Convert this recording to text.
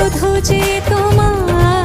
শুধু যে তোমার